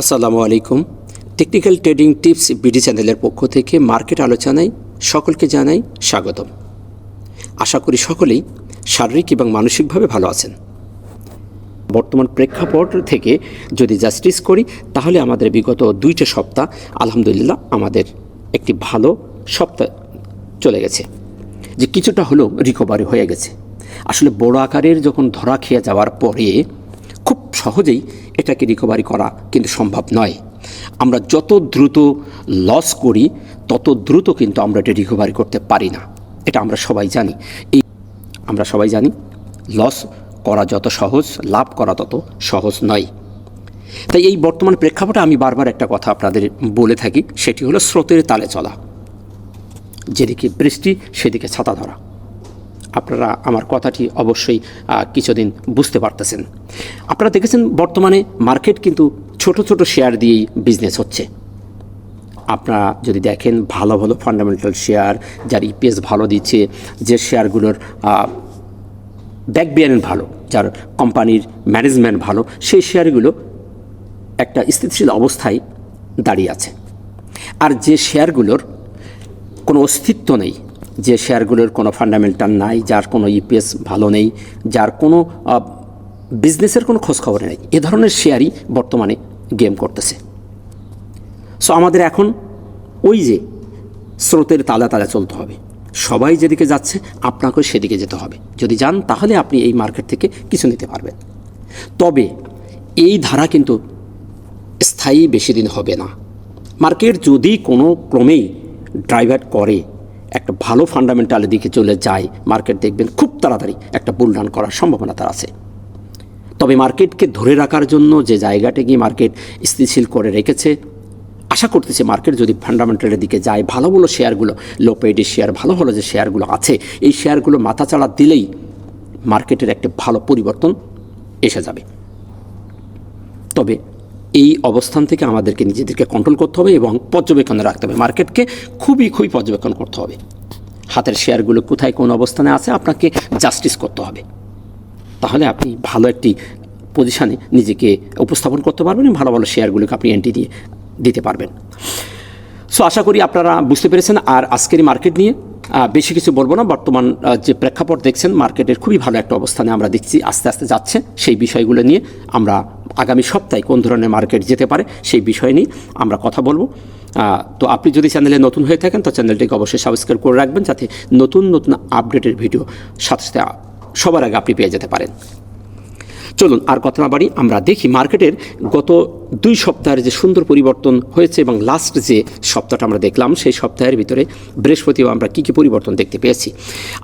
আসসালামু আলাইকুম। Technical trading tips BD চ্যানেলের পক্ষ থেকে মার্কেট আলোচনায় সকলকে জানাই স্বাগতম। আশা করি সকলেই শারীরিক এবং মানসিকভাবে ভালো আছেন। বর্তমান প্রেক্ষাপট থেকে যদি জাস্টিস করি, তাহলে আমাদের বিগত দুইটা সপ্তাহ আলহামদুলিল্লাহ আমাদের একটি ভালো সপ্তাহ চলে গেছে, যে কিছুটা হলেও রিকভারি হয়ে গেছে। আসলে বড় আকারের যখন ধরা খেয়ে যাওয়ার পরে খুব সহজেই এটাকে রিকভারি করা কিন্তু সম্ভব নয়। আমরা যত দ্রুত লস করি, তত দ্রুত কিন্তু আমরা এটা রিকভারি করতে পারি না। এটা আমরা সবাই জানি। এই আমরা সবাই জানি লস করা যত সহজ, লাভ করা তত সহজ নয়। তাই এই বর্তমান প্রেক্ষাপটে আমি বারবার একটা কথা আপনাদের বলে থাকি, সেটি হলো স্রোতের তালে চলা। যেদিকে বৃষ্টি, সেদিকে ছাতা ধরা। আপনারা আমার কথাটি অবশ্যই কিছুদিন বুঝতে পারতেছেন। আপনারা দেখেছেন বর্তমানে মার্কেট কিন্তু ছোট ছোট শেয়ার দিয়েই বিজনেস হচ্ছে। আপনারা যদি দেখেন ভালো ভালো ফান্ডামেন্টাল শেয়ার, যার ইপিএস ভালো দিচ্ছে, যে শেয়ারগুলোর ব্যাকবিয়ারেন্ট ভালো, যার কোম্পানির ম্যানেজমেন্ট ভালো, সেই শেয়ারগুলো একটা স্থিতিশীল অবস্থায় দাঁড়িয়ে আছে। আর যে শেয়ারগুলোর কোনো অস্তিত্ব নেই যে শেয়ারগুলোর কোনো ফান্ডামেন্টাল নাই, যার কোনো ইপিএস ভালো নেই, যার কোনো বিজনেসের কোনো খোঁজখবর নেই, এ ধরনের শেয়ারই বর্তমানে গেম করতেছে। সো আমাদের এখন ওই যে স্রোতের তালা তালা চলতে হবে। সবাই যেদিকে যাচ্ছে, আপনাকেও সেদিকে যেতে হবে। যদি যান, তাহলে আপনি এই মার্কেট থেকে কিছু নিতে পারবেন। তবে এই ধারা কিন্তু স্থায়ী বেশি দিন হবে না। মার্কেট যদি কোনো ক্রমেই ড্রাইভার করে একটা ভালো ফান্ডামেন্টালের দিকে চলে যায় মার্কেট দেখবেন খুব তাড়াতাড়ি একটা বুল রান করার সম্ভাবনা তার আছে। তবে মার্কেটকে ধরে রাখার জন্য যে জায়গাটা গিয়ে মার্কেট স্থিতিশীল করে রেখেছে, আশা করতেছে মার্কেট যদি ফান্ডামেন্টালের দিকে যায়, ভালো ভালো শেয়ারগুলো লো পেডের শেয়ার ভালো ভালো যে শেয়ারগুলো আছে, এই শেয়ারগুলো মাথাচাড়া দিলেই মার্কেটের একটা ভালো পরিবর্তন এসে যাবে। তবে এই অবস্থান থেকে আমাদেরকে নিজেদেরকে কন্ট্রোল করতে হবে এবং পর্যবেক্ষণে রাখতে হবে। মার্কেটকে খুবই খুবই পর্যবেক্ষণ করতে হবে। হাতের শেয়ারগুলো কোথায়, কোন অবস্থানে আছে, আপনাকে জাস্টিস করতে হবে। তাহলে আপনি ভালো একটি পজিশানে নিজেকে উপস্থাপন করতে পারবেন ভালো ভালো শেয়ারগুলোকে আপনি এন্ট্রি দিয়ে দিতে পারবেন। সো আশা করি আপনারা বুঝতে পেরেছেন। আর আজকের মার্কেট নিয়ে বেশি কিছু বলব না। বর্তমান যে প্রেক্ষাপট দেখছেন, মার্কেটের খুবই ভালো একটা অবস্থানে আমরা দেখছি, আস্তে আস্তে যাচ্ছে। সেই বিষয়গুলো নিয়ে আমরা আগামী সপ্তাহে কোন ধরনের মার্কেট যেতে পারে সেই বিষয় নিয়ে আমরা কথা বলব। তো আপনি যদি চ্যানেলে নতুন হয়ে থাকেন, তো চ্যানেলটিকে অবশ্যই সাবস্ক্রাইব করে রাখবেন, যাতে নতুন নতুন আপডেটের ভিডিও সাথে সাথে সবার আগে আপনি পেয়ে যেতে পারেন। চলুন আর কথা না বাড়ি, আমরা দেখি মার্কেটের গত দুই সপ্তাহের যে সুন্দর পরিবর্তন হয়েছে এবং লাস্ট যে সপ্তাহটা আমরা দেখলাম, সেই সপ্তাহের ভিতরে বৃহস্পতিবার আমরা কী কী পরিবর্তন দেখতে পেয়েছি।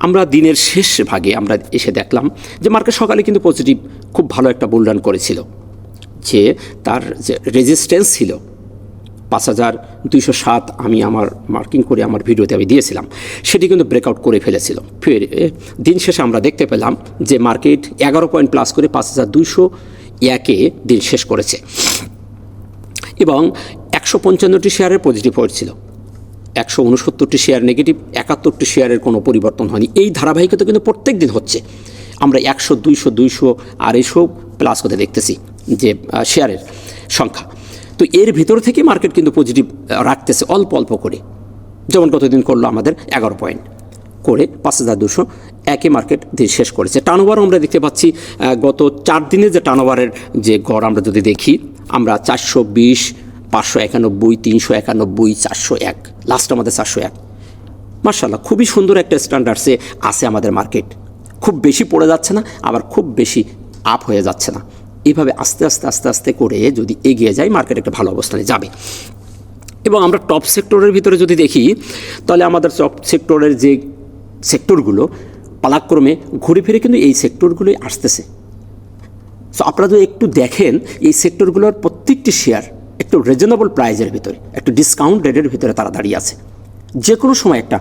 আমরা দিনের শেষ ভাগে আমরা এসে দেখলাম যে মার্কেট সকালে কিন্তু পজিটিভ খুব ভালো একটা বুলরান করেছিল, যে তার যে রেজিস্ট্যান্স ছিল পাঁচ হাজার দুইশো সাত আমি আমার মার্কিং করে আমার ভিডিওতে আমি দিয়েছিলাম। সেটি কিন্তু ব্রেকআউট করে ফেলেছিল। ফের দিন শেষে আমরা দেখতে পেলাম যে মার্কেট এগারো পয়েন্ট প্লাস করে পাঁচ হাজার দুইশো একে দিন শেষ করেছে। এবং একশো পঞ্চান্নটি শেয়ারের পজিটিভ হয়েছিল। একশো উনসত্তরটি শেয়ার নেগেটিভ, একাত্তরটি শেয়ারের কোনো পরিবর্তন হয়নি। এই ধারাবাহিকতা কিন্তু প্রত্যেক দিন হচ্ছে। আমরা একশো, দুইশো দুইশো আড়াইশো প্লাস হতে দেখতেছি যে শেয়ারের সংখ্যা। তো এর ভিতর থেকে মার্কেট কিন্তু পজিটিভ রাখতেছে অল্প অল্প করে। যেমন কতদিন করল আমাদের? এগারো পয়েন্ট করে পাঁচ হাজার দুশো একে মার্কেট দিয়ে শেষ করেছে। টার্নওভারও আমরা দেখতে পাচ্ছি গত চার দিনের যে টার্নওভারের যে গড় আমরা যদি দেখি, আমরা চারশো বিশ, পাঁচশো একানব্বই, তিনশো একানব্বই, চারশো এক। লাস্ট আমাদের চারশো এক। মার্শাল্লাহ খুবই সুন্দর একটা স্ট্যান্ডার্ডসে আছে আমাদের মার্কেট খুব বেশি পড়ে যাচ্ছে না, আবার খুব বেশি আপ হয়ে যাচ্ছে না। এইভাবে আস্তে আস্তে আস্তে আস্তে করে যদি এগিয়ে যায় মার্কেট একটা ভালো অবস্থানে যাবে। এবং আমরা টপ সেক্টরের ভিতরে যদি দেখি, তাহলে আমাদের টপ সেক্টরের যে সেক্টরগুলো পালাক্রমে ঘুরে ফিরে কিন্তু এই সেক্টরগুলোই আসতেছে। সো আপনারা যদি একটু দেখেন, এই সেক্টরগুলোর প্রত্যেকটি শেয়ার একটু রিজনেবল প্রাইজের ভিতরে, একটু ডিসকাউন্ট রেটের ভিতরে তারা দাঁড়িয়ে আছে। যে কোনো সময় একটা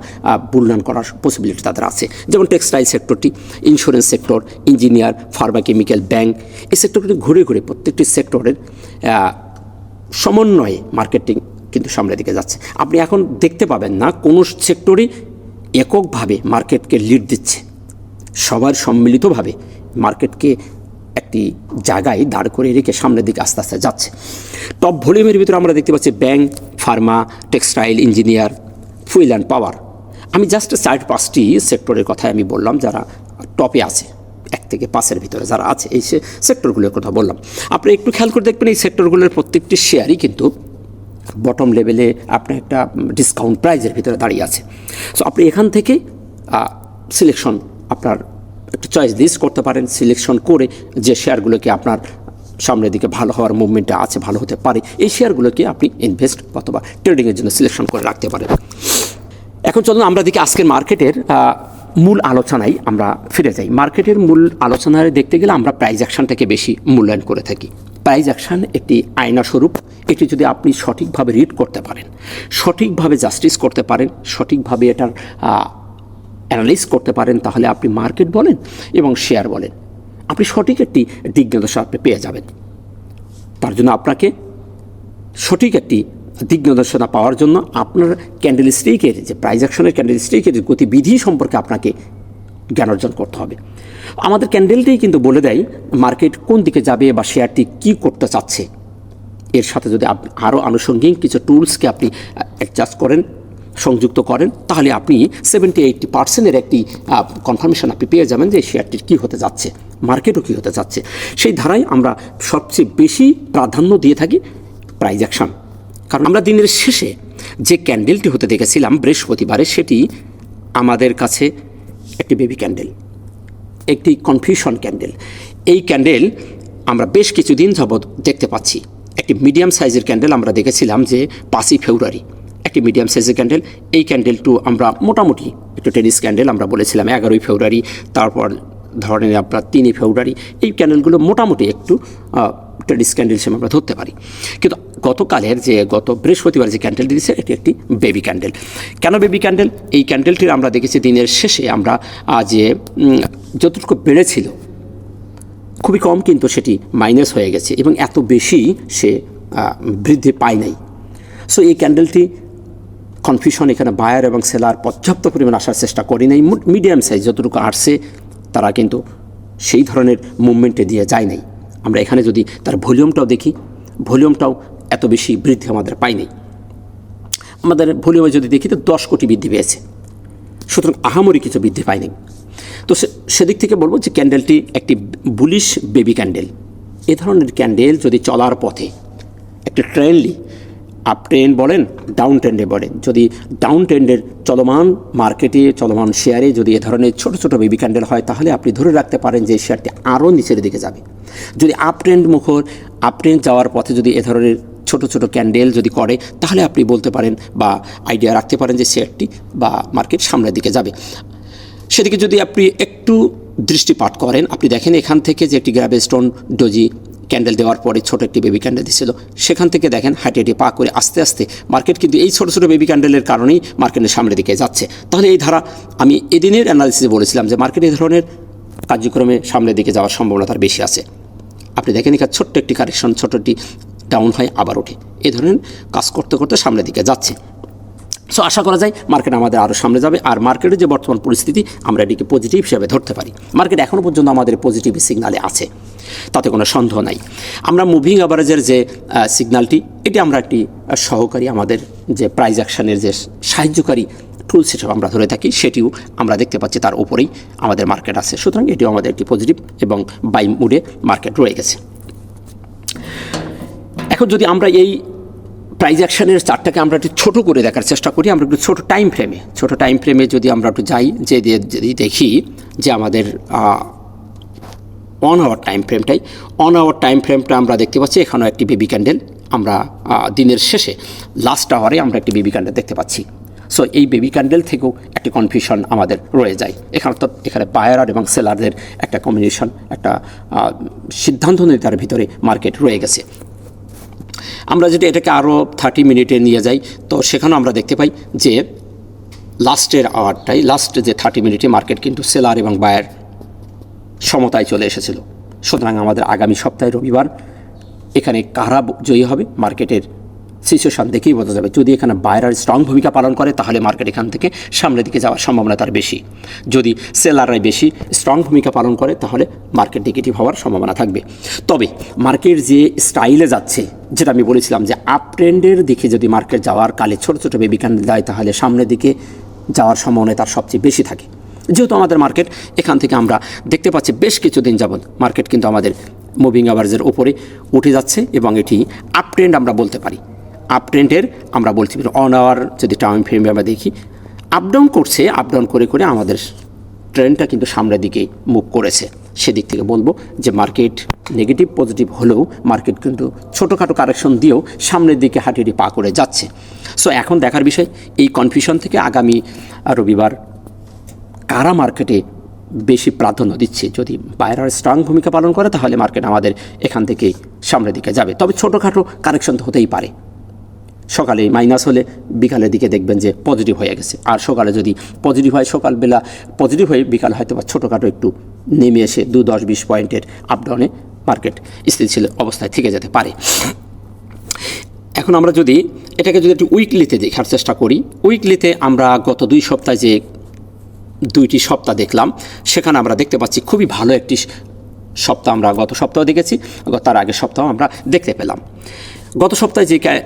বুলরান করার পসিবিলিটি তাদের আছে। যেমন textile সেক্টরটি insurance sector engineer pharma chemical bank এই সেক্টরগুলি ঘুরে ঘুরে প্রত্যেকটি সেক্টরের সমন্বয়ে মার্কেটিং কিন্তু সামনের দিকে যাচ্ছে। আপনি এখন দেখতে পাবেন না কোনো সেক্টরই এককভাবে মার্কেটকে লিড দিচ্ছে। সবার সম্মিলিতভাবে মার্কেটকে একটি জায়গায় দাঁড় করে রেখে সামনের দিকে আস্তে আস্তে যাচ্ছে। টপ ভলিউমের ভিতরে আমরা দেখতে পাচ্ছি bank pharma textile engineer fuel and power. আমি জাস্ট চার পাঁচটি সেক্টরের কথাই আমি বললাম, যারা টপে আছে, এক থেকে পাঁচের ভিতরে যারা আছে, এই সেক্টরগুলোর কথা বললাম। আপনি একটু খেয়াল করে দেখবেন, এই সেক্টরগুলোর প্রত্যেকটি শেয়ারই কিন্তু বটম লেভেলে আপনার একটা ডিসকাউন্ট প্রাইজের ভিতরে দাঁড়িয়ে আছে। সো আপনি এখান থেকে সিলেকশন আপনার একটা চয়েস লিস্ট করতে পারেন সিলেকশন করে যে শেয়ারগুলোকে আপনার সামনের দিকে ভালো হওয়ার মুভমেন্টটা আছে, ভালো হতে পারে। এই শেয়ারগুলোকে আপনি ইনভেস্ট অথবা ট্রেডিংয়ের জন্য সিলেকশন করে রাখতে পারেন। এখন চলুন আমরা দেখি আজকের মার্কেটের মূল আলোচনায় আমরা ফিরে যাই। মার্কেটের মূল আলোচনায় দেখতে গেলে আমরা প্রাইজ অ্যাকশনটাকে বেশি মূল্যায়ন করে থাকি। প্রাইজ অ্যাকশন একটি আয়না স্বরূপ। এটি যদি আপনি সঠিকভাবে রিড করতে পারেন, সঠিকভাবে জাস্টিস করতে পারেন, সঠিকভাবে এটার অ্যানালাইজ করতে পারেন, তাহলে আপনি মার্কেট বলেন এবং শেয়ার বলেন। আপনি সঠিক একটি দিক নির্দেশনা আপনি পেয়ে যাবেন। তার জন্য আপনাকে সঠিক একটি দিক নির্দেশনা পাওয়ার জন্য আপনার ক্যান্ডেল স্টিকের যে প্রাইজ অ্যাকশনের ক্যান্ডেল স্টিকের গতিবিধি সম্পর্কে আপনাকে জ্ঞান অর্জন করতে হবে। আমাদের ক্যান্ডেলটাই কিন্তু বলে দেয় মার্কেট কোন দিকে যাবে বা শেয়ারটি কী করতে চাচ্ছে। এর সাথে যদি আরও আনুষঙ্গিক কিছু টুলসকে আপনি অ্যাডজাস্ট করেন সংযুক্ত করেন, তাহলে আপনি সেভেন্টি এইটটি পার্সেন্টের একটি কনফার্মেশন আপনি পেয়ে যাবেন যে শেয়ারটির কী হতে যাচ্ছে মার্কেটও কী হতে যাচ্ছে। সেই ধারায় আমরা সবচেয়ে বেশি প্রাধান্য দিয়ে থাকি প্রাইজ অ্যাকশন কারণ আমরা দিনের শেষে যে ক্যান্ডেলটি হতে দেখেছিলাম বৃহস্পতিবারে, সেটি আমাদের কাছে একটি বেবি ক্যান্ডেল একটি কনফিউশন ক্যান্ডেল এই ক্যান্ডেল আমরা বেশ কিছুদিন যাবৎ দেখতে পাচ্ছি। একটি মিডিয়াম সাইজের ক্যান্ডেল আমরা দেখেছিলাম যে পাঁচই ফেব্রুয়ারি। একটি মিডিয়াম সাইজের ক্যান্ডেল। এই ক্যান্ডেলটু আমরা মোটামুটি একটু টেনিস ক্যান্ডেল আমরা বলেছিলাম এগারোই ফেব্রুয়ারি, তারপর ধরেন আপনার তিনই ফেব্রুয়ারি। এই ক্যান্ডেলগুলো মোটামুটি একটু টেনিস ক্যান্ডেল হিসেবে আমরা ধরতে পারি। কিন্তু গতকালের যে, গত বৃহস্পতিবার যে ক্যান্ডেল দিয়েছে, এটি একটি বেবি ক্যান্ডেল। কেন বেবি ক্যান্ডেল? এই ক্যান্ডেলটির আমরা দেখেছি দিনের শেষে আমরা যে যতটুকু বেড়েছিল, খুবই কম কিন্তু সেটি মাইনাস হয়ে গেছে এবং এত বেশি সে বৃদ্ধি পায় নাই। সো এই ক্যান্ডেলটি কনফিউশন এখানে বায়ার এবং সেলার পর্যাপ্ত পরিমাণ আসার চেষ্টা করি নাই। মিডিয়াম সাইজ যতটুকু আসছে, তারা কিন্তু সেই ধরনের মুভমেন্টে দিয়ে যায় নাই। আমরা এখানে যদি তার ভলিউমটাও দেখি ভলিউমটাও এত বেশি বৃদ্ধি আমাদের পাই নাই। আমাদের ভলিউমে যদি দেখি, তো দশ কোটি বৃদ্ধি পেয়েছে। সুতরাং আহামরি কিছু বৃদ্ধি পায়নি তো সে- সেদিক থেকে বলব যে ক্যান্ডেলটি একটি বুলিশ বেবি ক্যান্ডেল এ ধরনের ক্যান্ডেল যদি চলার পথে একটি ট্রেন্ডলি আপ ট্রেন্ড বলেন ডাউন ট্রেন্ডে বলেন। যদি ডাউন ট্রেন্ডের চলমান মার্কেটে চলমান শেয়ারে যদি এ ধরনের ছোট ছোট বেবি ক্যান্ডেল হয়, তাহলে আপনি ধরে রাখতে পারেন যে শেয়ারটি আরও নিচের দিকে যাবে। যদি আপ ট্রেন্ড মুখর আপ ট্রেন্ড যাওয়ার পথে যদি এ ধরনের ছোট ছোট ক্যান্ডেল যদি করে, তাহলে আপনি বলতে পারেন বা আইডিয়া রাখতে পারেন যে শেয়ারটি বা মার্কেট সামনের দিকে যাবে। সেদিকে যদি আপনি একটু দৃষ্টিপাত করেন, আপনি দেখেন এখান থেকে যে একটি গ্র্যাবে স্টোন ডোজি ক্যান্ডেল দেওয়ার পরে ছোট একটি বেবি ক্যান্ডেল দিছিল। সেখান থেকে দেখেন হাঁটে হাঁটে পা করে আস্তে আস্তে মার্কেট কিন্তু এই ছোট ছোট বেবি ক্যান্ডেলের কারণেই মার্কেটের সামনের দিকে যাচ্ছে। তাহলে এই ধারা, আমি এদিনের অ্যানালিসিসে বলেছিলাম যে মার্কেট এই ধরনের কার্যক্রমে সামনের দিকে যাওয়ার সম্ভাবনা তার বেশি আছে। আপনি দেখেন এখানে ছোট্ট একটি কারেকশন ছোট একটি ডাউন হয়, আবার ওঠে। এই ধরনের কাজ করতে করতে সামনের দিকে যাচ্ছে। সো আশা করা যায় মার্কেট আমাদের আরও সামনে যাবে আর মার্কেটের যে বর্তমান পরিস্থিতি, আমরা এটিকে পজিটিভ হিসেবে ধরতে পারি। মার্কেট এখনও পর্যন্ত আমাদের পজিটিভ সিগনালে আছে। তাতে কোনো সন্দেহ নাই। আমরা মুভিং অ্যাভারেজের যে সিগনালটি এটি আমরা একটি সহকারী আমাদের যে প্রাইজ অ্যাকশনের যে সাহায্যকারী টুলস হিসেবে আমরা ধরে থাকি, সেটিও আমরা দেখতে পাচ্ছি তার উপরেই আমাদের মার্কেট আছে। সুতরাং এটিও আমাদের একটি পজিটিভ এবং বাই মুডে মার্কেট রয়ে গেছে। এখন যদি আমরা এই প্রাইজ অ্যাকশনের চারটাকে আমরা একটু ছোটো করে দেখার চেষ্টা করি, আমরা একটু ছোটো টাইম ফ্রেমে ছোটো টাইম ফ্রেমে যদি আমরা একটু যাই, যে যদি দেখি যে আমাদের অন আওয়ার টাইম ফ্রেমটাই অন আওয়ার টাইম ফ্রেমটা আমরা দেখতে পাচ্ছি, এখানেও একটি বেবি ক্যান্ডেল আমরা দিনের শেষে লাস্ট আওয়ারে আমরা একটি বেবি ক্যান্ডেল দেখতে পাচ্ছি। সো এই বেবি ক্যান্ডেল থেকেও একটি কনফিউশন আমাদের রয়ে যায়। এখানে তো, এখানে বায়ার এবং সেলারদের একটা কম্বিনেশন একটা সিদ্ধান্ত নেতার ভিতরে মার্কেট রয়ে গেছে। আমরা যদি এটাকে আরও থার্টি মিনিটে নিয়ে যাই, তো সেখানেও আমরা দেখতে পাই যে লাস্টের আওয়ারটাই লাস্ট যে থার্টি মিনিটে মার্কেট কিন্তু সেলার এবং বায়ার সমতায় চলে এসেছিল। সুতরাং আমাদের আগামী সপ্তাহে রবিবার এখানে কারা জয়ী হবে? মার্কেটের সিচুয়েশন দেখেই বোঝা যাবে। যদি এখানে বায়ার স্ট্রং ভূমিকা পালন করে, তাহলে মার্কেট এখান থেকে সামনের দিকে যাওয়ার সম্ভাবনা তার বেশি। যদি সেলাররাই বেশি স্ট্রং ভূমিকা পালন করে, তাহলে মার্কেট নেগেটিভ হওয়ার সম্ভাবনা থাকবে। তবে মার্কেট যে স্টাইলে যাচ্ছে, যেটা আমি বলেছিলাম যে আপ ট্রেন্ডের দিকে যদি মার্কেট যাওয়ার কালে ছোটো ছোটো বেবি ক্যান্ডেল দেয়, তাহলে সামনের দিকে যাওয়ার সম্ভাবনা তার সবচেয়ে বেশি থাকে। যেহেতু আমাদের মার্কেট এখান থেকে আমরা দেখতে পাচ্ছি বেশ কিছুদিন যাবৎ মার্কেট কিন্তু আমাদের মুভিং আওয়ার্সের ওপরে উঠে যাচ্ছে এবং এটি আপ ট্রেন্ড আমরা বলতে পারি। আপ ট্রেন্ডের আমরা বলছি অন আওয়ার যদি টাইম ফ্রেমে আমরা দেখি আপ ডাউন করছে আপ ডাউন করে করে আমাদের ট্রেন্ডটা কিন্তু সামনের দিকে মুভ করেছে। সেদিক থেকে বলব যে মার্কেট নেগেটিভ পজিটিভ হলেও মার্কেট কিন্তু ছোটোখাটো কারেকশন দিয়েও সামনের দিকে হাঁটিয়ে পা করে যাচ্ছে। সো এখন দেখার বিষয়, এই কনফিউশন থেকে আগামী রবিবার কারা মার্কেটে বেশি প্রাধান্য দিচ্ছে? যদি বাইরের স্ট্রং ভূমিকা পালন করে, তাহলে মার্কেট আমাদের এখান থেকে সামনের দিকে যাবে। তবে ছোটোখাটো কারেকশন তো হতেই পারে। সকালে মাইনাস হলে বিকালের দিকে দেখবেন যে পজিটিভ হয়ে গেছে। আর সকালে যদি পজিটিভ হয়, সকালবেলা পজিটিভ হয়ে বিকাল হয়তো বা ছোটোখাটো একটু নেমে এসে দু দশ বিশ পয়েন্টের আপডাউনে মার্কেট স্থিতিশীল অবস্থায় থেকে যেতে পারে। এখন আমরা যদি এটাকে যদি একটু উইকলিতে দেখার চেষ্টা করি উইকলিতে আমরা গত দুই সপ্তাহে যে দুইটি সপ্তাহ দেখলাম, সেখানে আমরা দেখতে পাচ্ছি খুবই ভালো একটি সপ্তাহ আমরা গত সপ্তাহ দেখেছি তার আগের সপ্তাহ আমরা দেখতে পেলাম। গত সপ্তাহে যে ক্যা-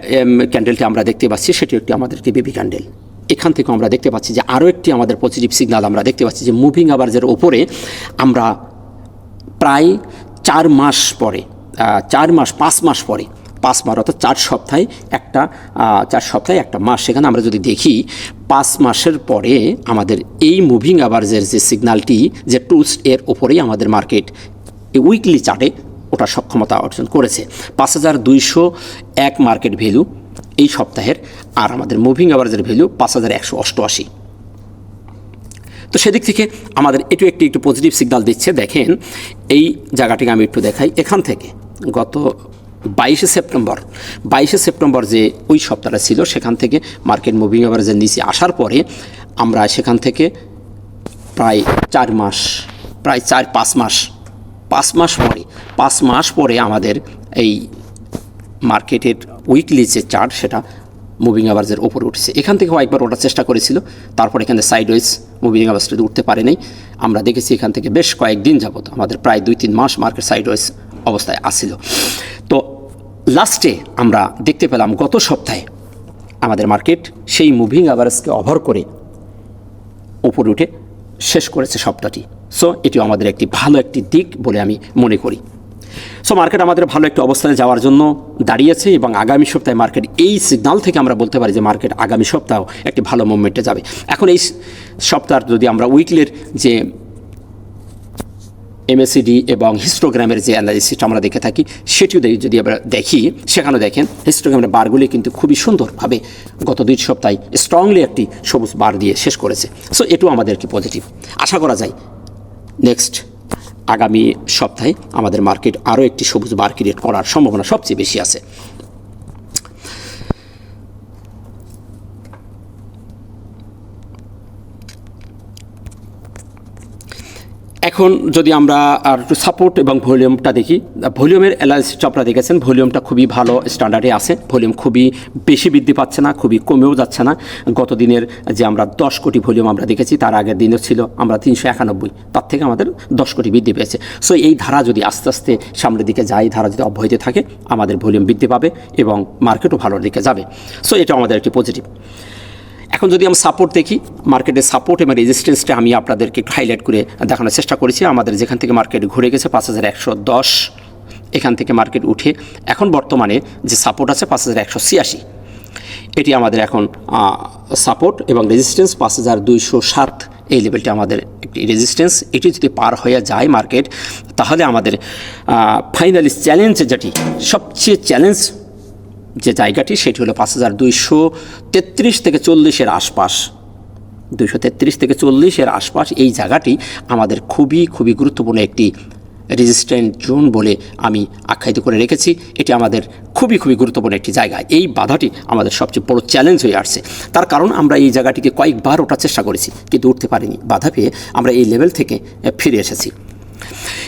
ক্যান্ডেলটি আমরা দেখতে পাচ্ছি, সেটি একটি আমাদের একটি বেবি ক্যান্ডেল এখান থেকে আমরা দেখতে পাচ্ছি যে আরও একটি আমাদের পজিটিভ সিগনাল আমরা দেখতে পাচ্ছি যে মুভিং আওয়ার্সের ওপরে আমরা প্রায় চার মাস পরে চার মাস, পাঁচ মাস পরে, পাঁচ মাস অর্থাৎ চার সপ্তাহে একটা চার সপ্তাহে একটা মাস সেখানে আমরা যদি দেখি, পাঁচ মাসের পরে আমাদের এই মুভিং আওয়ার্সের যে সিগনালটি যে টুলস এর ওপরেই আমাদের মার্কেট উইকলি চার্টে ওটা সক্ষমতা অর্জন করেছে। পাঁচ হাজার দুইশো এক মার্কেট ভ্যালু এই সপ্তাহের, আর আমাদের মুভিং অ্যাভারেজের ভ্যালু পাঁচ হাজার একশো অষ্টআশি। তো সেদিক থেকে আমাদের এটু একটি একটু পজিটিভ সিগন্যাল দিচ্ছে। দেখেন, এই জায়গাটিকে আমি একটু দেখাই। এখান থেকে গত বাইশে সেপ্টেম্বর বাইশে সেপ্টেম্বর যে ওই সপ্তাহটা ছিল, সেখান থেকে মার্কেট মুভিং অ্যাভারেজের নিচে আসার পরে আমরা সেখান থেকে প্রায় চার মাস, প্রায় চার পাঁচ মাস পাঁচ মাস পরে, পাঁচ মাস পরে আমাদের এই মার্কেটের উইকলি যে চার্ট সেটা মুভিং আওয়ার্সের ওপরে উঠেছে। এখান থেকে একবার ওঠার চেষ্টা করেছিল, তারপর এখানে সাইডওয়েজ মুভিং আওয়ার্সটা উঠতে পারে নাই। আমরা দেখেছি এখান থেকে বেশ কয়েকদিন যাবত আমাদের প্রায় দুই তিন মাস মার্কেট সাইডওয়েজ অবস্থায় আসছিল তো লাস্টে আমরা দেখতে পেলাম, গত সপ্তাহে আমাদের মার্কেট সেই মুভিং আওয়ার্সকে অভার করে উপরে উঠে শেষ করেছে সপ্তাহটি। সো এটিও আমাদের একটি ভালো একটি দিক বলে আমি মনে করি। সো মার্কেট আমাদের ভালো একটি অবস্থানে যাওয়ার জন্য দাঁড়িয়েছে এবং আগামী সপ্তাহে মার্কেট এই সিগনাল থেকে আমরা বলতে পারি যে মার্কেট আগামী সপ্তাহ একটি ভালো মুভমেন্টে যাবে। এখন এই সপ্তাহ যদি আমরা উইকলির যে এমএসিডি এবং হিস্টোগ্রামের যে অ্যানালিসিসটা আমরা দেখে থাকি, সেটিও যদি আমরা দেখি সেখানে দেখেন হিস্টোগ্রামের বারগুলি কিন্তু খুবই সুন্দরভাবে গত দুই সপ্তাহে স্ট্রংলি একটি সবুজ বার দিয়ে শেষ করেছে। সো এটাও আমাদের কি পজিটিভ আশা করা যায় নেক্সট আগামী সপ্তাহে আমাদের মার্কেট আরও একটি সবুজ বার ক্রিয়েট করার সম্ভাবনা সবচেয়ে বেশি আছে। এখন যদি আমরা আর একটু সাপোর্ট এবং ভলিউমটা দেখি, ভলিউমের অ্যানালিসিসটা আপনারা দেখেছেন, ভলিউমটা খুবই ভালো স্ট্যান্ডার্ডে আছে। ভলিউম খুবই বেশি বৃদ্ধি পাচ্ছে না, খুবই কমেও যাচ্ছে না। গত দিনের যে আমরা দশ কোটি ভলিউম আমরা দেখেছি, তার আগের দিনও ছিল আমরা তিনশো একানব্বই, তার থেকে আমাদের দশ কোটি বৃদ্ধি পেয়েছে। সো এই ধারা যদি আস্তে আস্তে সামনের দিকে যায় ধারা যদি অব্যাহত থাকে, আমাদের ভলিউম বৃদ্ধি পাবে এবং মার্কেটও ভালোর দিকে যাবে। সো এটা আমাদের একটি পজিটিভ এখন যদি আমরা সাপোর্ট দেখি মার্কেটের সাপোর্ট এবং রেজিস্ট্যান্সটা আমি আপনাদেরকে একটু হাইলাইট করে দেখানোর চেষ্টা করেছি। আমাদের যেখান থেকে মার্কেট ঘুরে গেছে পাঁচ হাজার একশো দশ, এখান থেকে মার্কেট উঠে এখন বর্তমানে যে সাপোর্ট আছে পাঁচ হাজার একশো ছিয়াশি। এটি আমাদের এখন সাপোর্ট এবং রেজিস্ট্যান্স পাঁচ হাজার দুইশো সাত এই লেভেলটি আমাদের একটি রেজিস্ট্যান্স এটি যদি পার হয়ে যায় মার্কেট তাহলে আমাদের ফাইনালি চ্যালেঞ্জ যেটি, সবচেয়ে চ্যালেঞ্জ যে জায়গাটি, সেটি হলো পাঁচ হাজার দুইশো তেত্রিশ থেকে চল্লিশের আশপাশ। দুইশো তেত্রিশ থেকে চল্লিশের আশপাশ এই জায়গাটি আমাদের খুবই খুবই গুরুত্বপূর্ণ একটি রেজিস্ট্যান্ট জোন বলে আমি আখ্যায়িত করে রেখেছি। এটি আমাদের খুবই খুবই গুরুত্বপূর্ণ একটি জায়গা। এই বাধাটি আমাদের সবচেয়ে বড় চ্যালেঞ্জ হয়ে আসছে। তার কারণ আমরা এই জায়গাটিকে কয়েকবার ওঠার চেষ্টা করেছি, কিন্তু উঠতে পারিনি। বাধা পেয়ে আমরা এই লেভেল থেকে ফিরে এসেছি।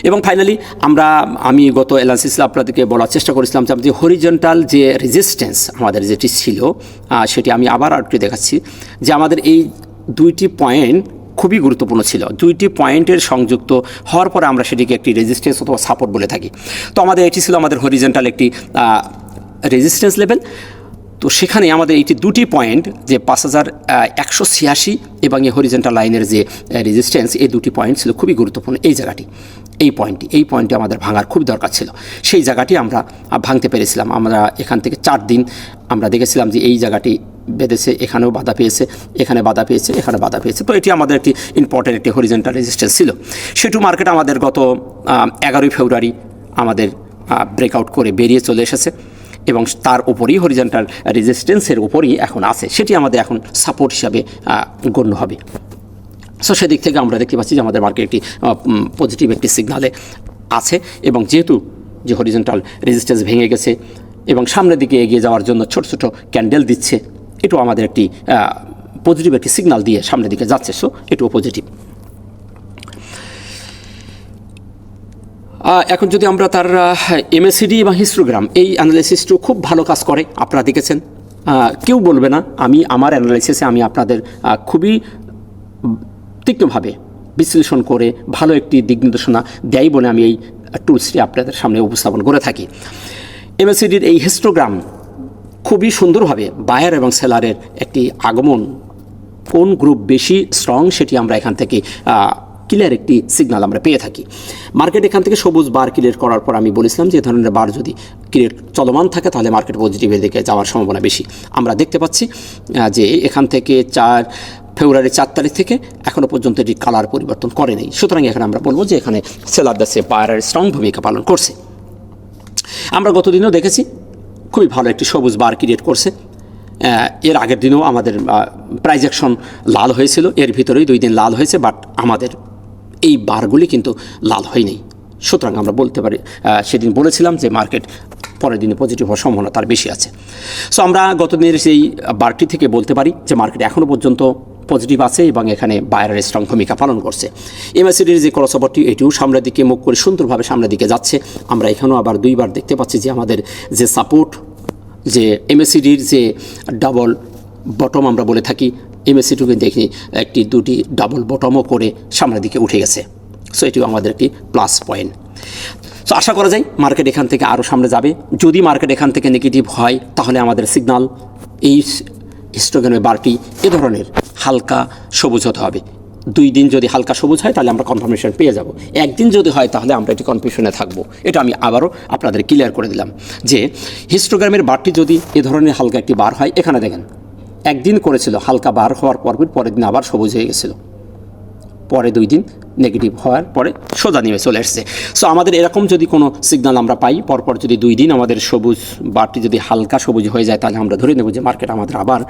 এবং ফাইনালি আমরা, আমি গত অ্যানালিসিস আপনাদেরকে বলার চেষ্টা করেছিলাম যে যে হরিজন্টাল যে রেজিস্ট্যান্স আমাদের যেটি ছিল সেটি আমি আবার আর একটু দেখাচ্ছি, যে আমাদের এই দুইটি পয়েন্ট খুবই গুরুত্বপূর্ণ ছিল। দুইটি পয়েন্টের সংযুক্ত হওয়ার পরে আমরা সেটিকে একটি রেজিস্ট্যান্স অথবা সাপোর্ট বলে থাকি। তো আমাদের এটি ছিল আমাদের হরিজেন্টাল একটি রেজিস্ট্যান্স লেভেল তো সেখানে আমাদের এইটি দুটি পয়েন্ট যে পাঁচ হাজার একশো ছিয়াশি এবং এই হরিজেন্টাল লাইনের যে রেজিস্ট্যান্স এই দুটি পয়েন্ট ছিল খুবই গুরুত্বপূর্ণ। এই জায়গাটি, এই পয়েন্টটি এই পয়েন্টটি আমাদের ভাঙার খুব দরকার ছিল। সেই জায়গাটি আমরা ভাঙতে পেরেছিলাম। আমরা এখান থেকে চার দিন আমরা দেখেছিলাম যে এই জায়গাটি বেঁধেছে, এখানেও বাধা পেয়েছে, এখানে বাধা পেয়েছে, এখানে বাধা পেয়েছে। তো এটি আমাদের একটি ইম্পর্টেন্ট একটি হরিজেন্টাল রেজিস্ট্যান্স ছিল। সেটু মার্কেট আমাদের গত এগারোই ফেব্রুয়ারি আমাদের ব্রেকআউট করে বেরিয়ে চলে এসেছে। এবং তার উপরই হরিজেন্টাল রেজিস্ট্যান্সের উপরই এখন আছে। সেটি আমাদের এখন সাপোর্ট হিসাবে গণ্য হবে। সো সেদিক থেকে আমরা দেখতে পাচ্ছি যে আমাদের মার্কেট একটি পজিটিভ একটি সিগনালে আছে এবং যেহেতু যে হরিজেন্টাল রেজিস্ট্যান্স ভেঙে গেছে এবং সামনের দিকে এগিয়ে যাওয়ার জন্য ছোট ছোট ক্যান্ডেল দিচ্ছে, এটাও আমাদের একটি পজিটিভ একটি সিগনাল দিয়ে সামনের দিকে যাচ্ছে। সো এটাও পজিটিভ এখন যদি আমরা তার এমএসিডি এবং হিস্টোগ্রাম এই অ্যানালাইসিসটিও খুব ভালো কাজ করে, আপনারা দেখেছেন। কেউ বলবে না, আমি আমার অ্যানালাইসিসে আমি আপনাদের খুবই তীক্ষ্ণভাবে বিশ্লেষণ করে ভালো একটি দিক নির্দেশনা দেয় বলে আমি এই টুলসটি আপনাদের সামনে উপস্থাপন করে থাকি। এমএসিডির এই হিস্টোগ্রাম খুবই সুন্দরভাবে বায়ার এবং সেলারের একটি আগমন, কোন গ্রুপ বেশি স্ট্রং সেটি আমরা এখান থেকে ক্লিয়ার একটি সিগন্যাল আমরা পেয়ে থাকি। মার্কেট এখান থেকে সবুজ বার ক্লিয়ার করার পর আমি বলেছিলাম যে ধরনের বার যদি ক্লিয়ার চলমান থাকে, তাহলে মার্কেট পজিটিভের দিকে যাওয়ার সম্ভাবনা বেশি। আমরা দেখতে পাচ্ছি যে এখান থেকে চার ফেব্রুয়ারি চার তারিখ থেকে এখনও পর্যন্ত এটি কালার পরিবর্তন করে নেই। সুতরাং এখানে আমরা বলব যে এখানে সেলার দাসে বায়ারের স্ট্রং ভূমিকা পালন করছে। আমরা গতদিনও দেখেছি, খুবই ভালো একটি সবুজ বার ক্রিয়েট করছে। এর আগের দিনেও আমাদের প্রাইজেকশন লাল হয়েছিল। এর ভিতরেই দুই দিন লাল হয়েছে বাট আমাদের এই বারগুলি কিন্তু লাল হয়নি। সুতরাং আমরা বলতে পারি সেদিন বলেছিলাম যে মার্কেট পরের দিনে পজিটিভ হওয়ার সম্ভাবনা তার বেশি আছে। সো আমরা গত দিনের সেই বারটি থেকে বলতে পারি যে মার্কেট এখনও পর্যন্ত পজিটিভ আছে এবং এখানে বায়ারের স্ট্রং ভূমিকা পালন করছে। এমএসিডির যে ক্রসওভারটি, এটিও সামনের দিকে মুখ করে সুন্দরভাবে সামনের দিকে যাচ্ছে। আমরা এখানেও আবার দুইবার দেখতে পাচ্ছি যে আমাদের যে সাপোর্ট যে এমএসিডির যে ডাবল বটম আমরা বলে থাকি এমএসিটিকে দেখি একটি, দুটি ডাবল বটমও করে সামনের দিকে উঠে গেছে। সো এটিও আমাদের একটি প্লাস পয়েন্ট সো আশা করা যায় মার্কেট এখান থেকে আরও সামনে যাবে। যদি মার্কেট এখান থেকে নেগেটিভ হয়, তাহলে আমাদের সিগনাল এই হিস্টোগ্রামের বারটি এ ধরনের হালকা সবুজ হতে হবে। দুই দিন যদি হালকা সবুজ হয়, তাহলে আমরা কনফার্মেশন পেয়ে যাব। একদিন যদি হয়, তাহলে আমরা এটি কনফিউশনে থাকব। এটা আমি আবারও আপনাদের ক্লিয়ার করে দিলাম যে হিস্টোগ্রামের বারটি যদি এ ধরনের হালকা একটি বার হয়, এখানে দেখেন একদিন করেছিল, হালকা বার হওয়ার পর পরের দিন আবার সবুজ হয়ে গেছিল। পরে দুই দিন নেগেটিভ হওয়ার পরে সোজা নেমে চলে এসছে। সো আমাদের এরকম যদি কোনো সিগনাল আমরা পাই, পরপর যদি দুই দিন আমাদের সবুজ বারটি যদি হালকা সবুজ হয়ে যায়, তাহলে আমরা ধরে নেব যে মার্কেট আমাদের আবার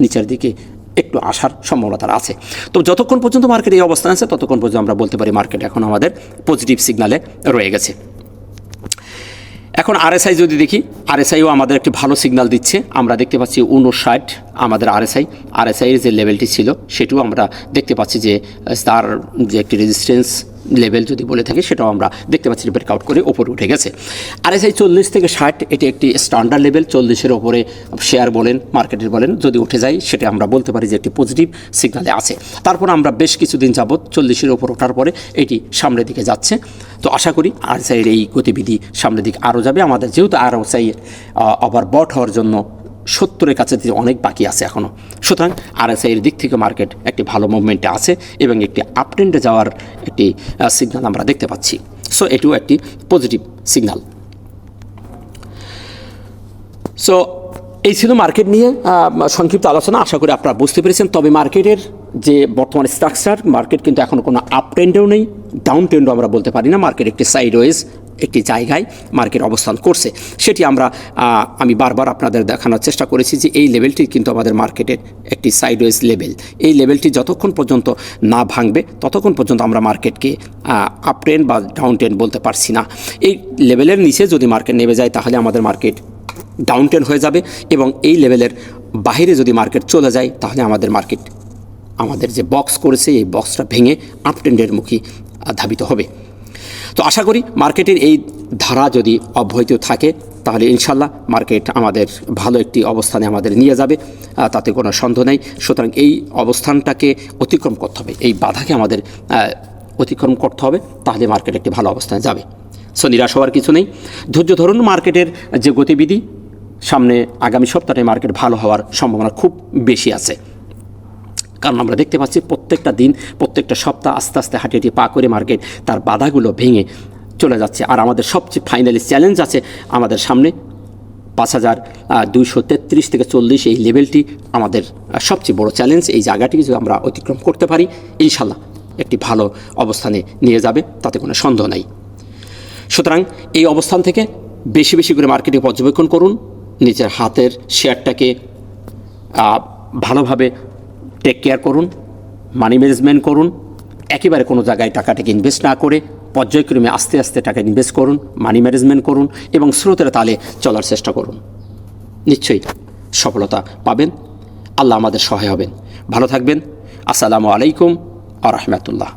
নিচের দিকে একটু আসার সম্ভাবনা আছে। তো, যতক্ষণ পর্যন্ত মার্কেট এই অবস্থান আছে, ততক্ষণ পর্যন্ত আমরা বলতে পারি মার্কেট এখন আমাদের পজিটিভ সিগনালে রয়ে গেছে। এখন আরএসআই যদি দেখি আরএসআইও আমাদের একটি ভালো সিগনাল দিচ্ছে। আমরা দেখতে পাচ্ছি উনষাট আমাদের আরএসআই আরএসআইয়ের যে লেভেলটি ছিল, সেটিও আমরা দেখতে পাচ্ছি যে তার যে একটি রেজিস্ট্যান্স লেভেল যদি বলে থাকি, সেটাও আমরা দেখতে পাচ্ছি ব্রেকআউট করে ওপরে উঠে গেছে। আরএসআই চল্লিশ থেকে ষাট, এটি একটি স্ট্যান্ডার্ড লেভেল চল্লিশের ওপরে শেয়ার বলেন মার্কেটের বলেন, যদি উঠে যায়, সেটা আমরা বলতে পারি যে একটি পজিটিভ সিগনালে আছে। তারপর আমরা বেশ কিছুদিন যাবৎ চল্লিশের ওপর ওঠার পরে এটি সামনের দিকে যাচ্ছে। তো আশা করি আরএসআইয়ের এই গতিবিধি সামনের দিকে আরও যাবে। আমাদের যেহেতু আর আরএসআইয়ের ওভার বট হওয়ার জন্য সত্তরের কাছে অনেক বাকি আছে এখনও সুতরাং আরএসআইয়ের দিক থেকে মার্কেট একটি ভালো মুভমেন্টে আছে এবং একটি আপট্রেন্ডে যাওয়ার একটি সিগনাল আমরা দেখতে পাচ্ছি। সো এটিও একটি পজিটিভ সিগন্যাল সো এই ছিল মার্কেট নিয়ে সংক্ষিপ্ত আলোচনা। আশা করি আপনারা বুঝতে পেরেছেন। তবে মার্কেটের যে বর্তমান স্ট্রাকচার মার্কেট কিন্তু এখনও কোনো আপ ট্রেন্ডেও নেই ডাউন ট্রেন্ডও আমরা বলতে পারি না। মার্কেট একটি সাইডওয়েজ একটি জায়গায় মার্কেট অবস্থান করছে। সেটি আমরা আমি বারবার আপনাদের দেখানোর চেষ্টা করেছি যে এই লেভেলটি কিন্তু আমাদের মার্কেটের একটি সাইডওয়েজ লেভেল এই লেভেলটি যতক্ষণ পর্যন্ত না ভাঙবে, ততক্ষণ পর্যন্ত আমরা মার্কেটকে আপ ট্রেন্ড বা ডাউন ট্রেন্ড বলতে পারছি না। এই লেভেলের নিচে যদি মার্কেট নেমে যায়, তাহলে আমাদের মার্কেট ডাউন টেন হয়ে যাবে এবং এই লেভেলের বাইরে যদি মার্কেট চলে যায়, তাহলে আমাদের মার্কেট, আমাদের যে বক্স করেছে, এই বক্সটা ভেঙে আপ ট্রেন্ডের মুখী ধাবিত হবে। তো আশা করি মার্কেটের এই ধারা যদি অব্যাহত থাকে, তাহলে ইনশাল্লাহ মার্কেট আমাদের ভালো একটি অবস্থানে আমাদের নিয়ে যাবে তাতে কোনো সন্দেহ নেই। সুতরাং এই অবস্থানটাকে অতিক্রম করতে হবে, এই বাধাকে আমাদের অতিক্রম করতে হবে, তাহলে মার্কেট একটি ভালো অবস্থানে যাবে। সো নিরাশ হওয়ার কিছু নেই। ধৈর্য ধরুন মার্কেটের যে গতিবিধি, সামনে আগামী সপ্তাহে মার্কেট ভালো হওয়ার সম্ভাবনা খুব বেশি আছে। কারণ আমরা দেখতে পাচ্ছি প্রত্যেকটা দিন, প্রত্যেকটা সপ্তাহ আস্তে আস্তে হাঁটি হাঁটি পা করে মার্কেট তার বাধাগুলো ভেঙে চলে যাচ্ছে। আর আমাদের সবচেয়ে ফাইনালি চ্যালেঞ্জ আছে আমাদের সামনে পাঁচ হাজার দুইশো তেত্রিশ থেকে চল্লিশ এই লেভেলটি আমাদের সবচেয়ে বড় চ্যালেঞ্জ এই জায়গাটি যদি আমরা অতিক্রম করতে পারি ইনশাল্লাহ একটি ভালো অবস্থানে নিয়ে যাবে, তাতে কোনো সন্দেহ নাই। সুতরাং এই অবস্থান থেকে বেশি বেশি করে মার্কেটে পর্যবেক্ষণ করুন, নিজের হাতের শেয়ারটাকে ভালোভাবে টেক কেয়ার করুন মানি ম্যানেজমেন্ট করুন, একেবারে কোনো জায়গায় টাকাটাকে ইনভেস্ট না করে পর্যায়ক্রমে আস্তে আস্তে টাকা ইনভেস্ট করুন মানি ম্যানেজমেন্ট করুন এবং স্রোতের তালে চলার চেষ্টা করুন। নিশ্চয়ই সফলতা পাবেন, আল্লাহ আমাদের সহায় হবেন। ভালো থাকবেন, আসসালামু আলাইকুম আ রহমতুল্লাহ।